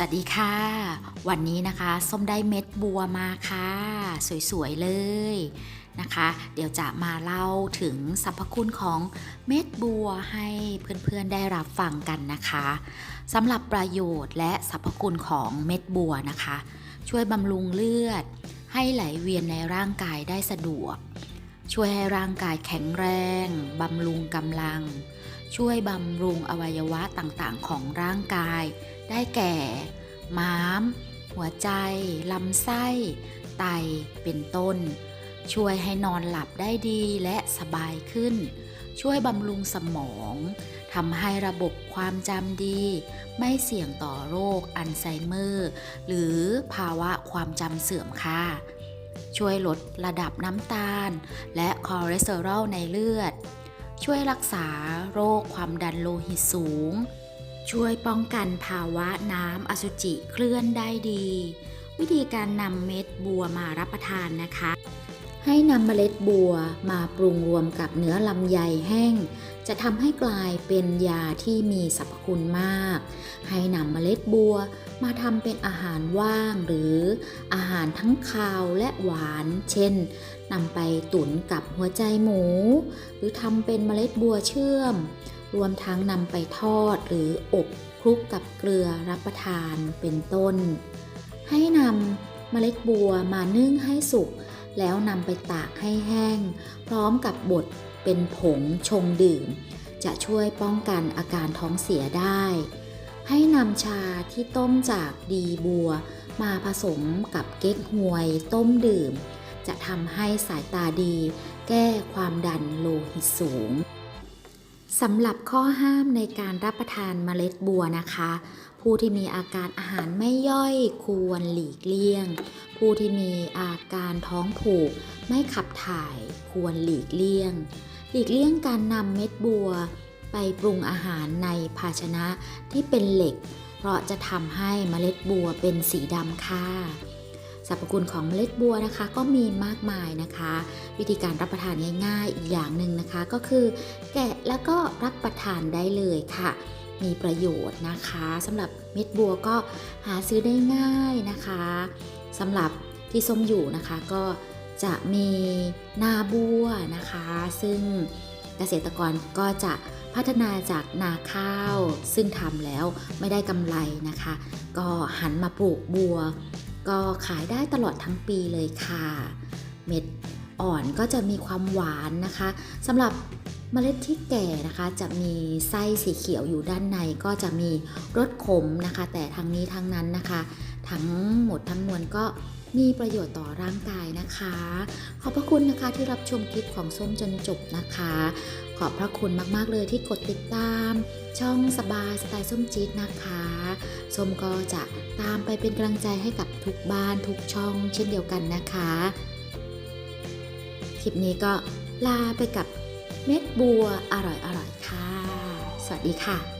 สวัสดีค่ะ วันนี้นะคะส้มได้เม็ดบัวมาค่ะ สวยๆเลยนะคะ เดี๋ยวจะมาเล่าถึงสรรพคุณของเม็ดบัวให้เพื่อนๆได้รับฟังกันนะคะสำหรับประโยชน์และสรรพคุณของเม็ดบัวนะคะ ช่วยบำรุงเลือด ให้ไหลเวียนในร่างกายได้สะดวก ช่วยให้ร่างกายแข็งแรงบำรุงกำลัง ช่วยบำรุงอวัยวะต่างๆ ของร่างกาย ได้แก่ ม้าม หัวใจ ลำไส้ ไต เป็นต้น ช่วยให้นอนหลับได้ดีและสบายขึ้น ช่วยบำรุงสมองทำให้ระบบความจำดี ไม่เสี่ยงต่อโรคอัลไซเมอร์ หรือภาวะความจำเสื่อมค่ะ ช่วยลดระดับน้ำตาล และคอเลสเตอรอลในเลือด ช่วยรักษาโรคความดันโลหิตสูง ช่วยป้องกันภาวะน้ำอสุจิเคลื่อนได้ดี วิธีการนำเม็ดบัวมารับประทานนะคะ ให้นำเมล็ดบัวมาปรุงรวมกับเนื้อลำไยแห้ง จะทำให้กลายเป็นยาที่มีสรรพคุณมาก ให้นำเมล็ดบัวมาทำเป็นอาหารว่างหรืออาหารทั้งคาวและหวาน เช่นนำไปตุ๋นกับหัวใจหมู หรือทำเป็นเมล็ดบัวเชื่อม รวมทั้งนำไปทอดหรืออบคลุกกับเกลือรับประทานเป็นต้น ให้นำเมล็ดบัวมานึ่งให้สุก แล้วนำไปตากให้แห้ง พร้อมกับบดเป็นผงชงดื่ม จะช่วยป้องกันอาการท้องเสียได้ ให้นำชาที่ต้มจากดีบัว มาผสมกับเก๊กฮวยต้มดื่ม จะทำให้สายตาดี แก้ความดันโลหิตสูง สำหรับข้อห้ามในการรับประทานเมล็ดบัวนะคะ ผู้ที่มีอาการอาหารไม่ย่อยควรหลีกเลี่ยง ผู้ที่มีอาการท้องผูก ไม่ขับถ่ายควรหลีกเลี่ยง หลีกเลี่ยงการนำเม็ดบัว ไปปรุงอาหารในภาชนะที่เป็นเหล็ก เพราะจะทำให้เมล็ดบัวเป็นสีดำค่ะ สรรพคุณของเมล็ดบัวนะคะ ก็มีมากมายนะคะ วิธีการรับประทานง่ายๆอีกอย่างหนึ่งนะคะ ก็คือ แกะแล้วก็รับประทานได้เลยค่ะ มีประโยชน์นะคะสำหรับเม็ดบัวก็หาซื้อได้ง่ายนะคะสำหรับที่ส้มอยู่นะคะก็จะมีนาบัวนะคะ ซึ่งเกษตรกรก็จะพัฒนาจากนาข้าวซึ่งทำแล้วไม่ได้กำไรนะคะ ก็หันมาปลูกบัว ก็ขายได้ตลอดทั้งปีเลยค่ะ เม็ดอ่อนก็จะมีความหวานนะคะสำหรับเมล็ดที่แก่นะคะ จะมีไส้สีเขียวอยู่ด้านในก็จะมีรสขมนะคะ แต่ทั้งนี้ทั้งนั้นนะคะ ทั้งหมดทั้งมวลก็ มีประโยชน์ต่อร่างกายนะคะ ขอบพระคุณนะคะที่รับชมคลิปของส้มจนจบนะคะ ขอบพระคุณมากๆเลยที่กดติดตาม ช่องสบายสไตล์ส้มจี๊ดนะคะส้มก็จะตามไปเป็นกำลังใจให้กับทุกบ้านทุกช่องเช่นเดียวกันนะคะ คลิปนี้ก็ลาไปกับเม็ดบัวอร่อยๆค่ะ สวัสดีค่ะ